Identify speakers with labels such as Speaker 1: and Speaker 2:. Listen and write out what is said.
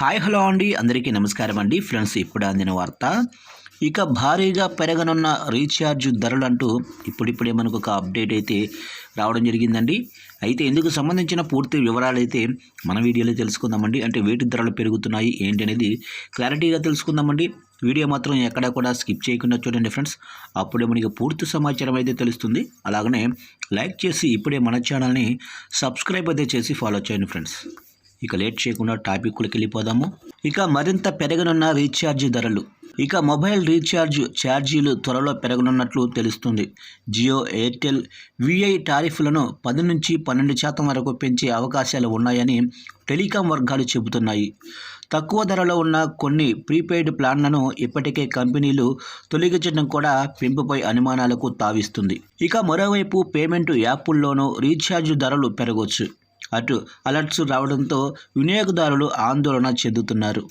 Speaker 1: Hi hello అండి. అందరికీ నమస్కారం అండి. ఫ్రెండ్స్ ఇప్పుడు అందిన వార్త. ఇక భారీగా పెరగనున్న రీఛార్జ్ ధరలు అంటూ ఇప్పుడిప్పుడే మనకు ఒక అప్డేట్ అయితే రావడం జరిగిందండి. అయితే ఇందుకు సంబంధించిన పూర్తి వివరాలు అయితే మన వీడియోలో తెలుసుకుందామండి. అంటే వేటి ధరలు పెరుగుతున్నాయి ఏంటి అనేది క్లారిటీగా తెలుసుకుందామండి. వీడియో మాత్రం ఎక్కడ కూడా స్కిప్ చేయకుండా చూడండి ఫ్రెండ్స్. అప్పుడే మనకి పూర్తి సమాచారం అయితే తెలుస్తుంది. అలాగనే లైక్ చేసి ఇప్పుడే మన ఛానల్ని సబ్స్క్రైబ్ అయితే చేసి ఫాలో చేయండి ఫ్రెండ్స్. ఇక లేట్ చేయకుండా టాపిక్లకు వెళ్ళిపోదాము. ఇక మరింత పెరగనున్న రీఛార్జ్ ధరలు. ఇక మొబైల్ రీఛార్జ్ ఛార్జీలు త్వరలో పెరగనున్నట్లు తెలుస్తుంది. జియో ఎయిర్టెల్ విఐ టారిఫ్లను పది నుంచి పన్నెండు శాతం వరకు పెంచే అవకాశాలు ఉన్నాయని టెలికాం వర్గాలు చెబుతున్నాయి. తక్కువ ధరలో ఉన్న కొన్ని ప్రీపెయిడ్ ప్లాన్లను ఇప్పటికే కంపెనీలు తొలగించడం కూడా పెంపుపై అనుమానాలకు తావిస్తుంది. ఇక మరోవైపు పేమెంట్ యాప్ల్లోనూ రీఛార్జ్ ధరలు పెరగవచ్చు అటు అలర్ట్స్ రావడంతో వినియోగదారులు ఆందోళన చెందుతున్నారు.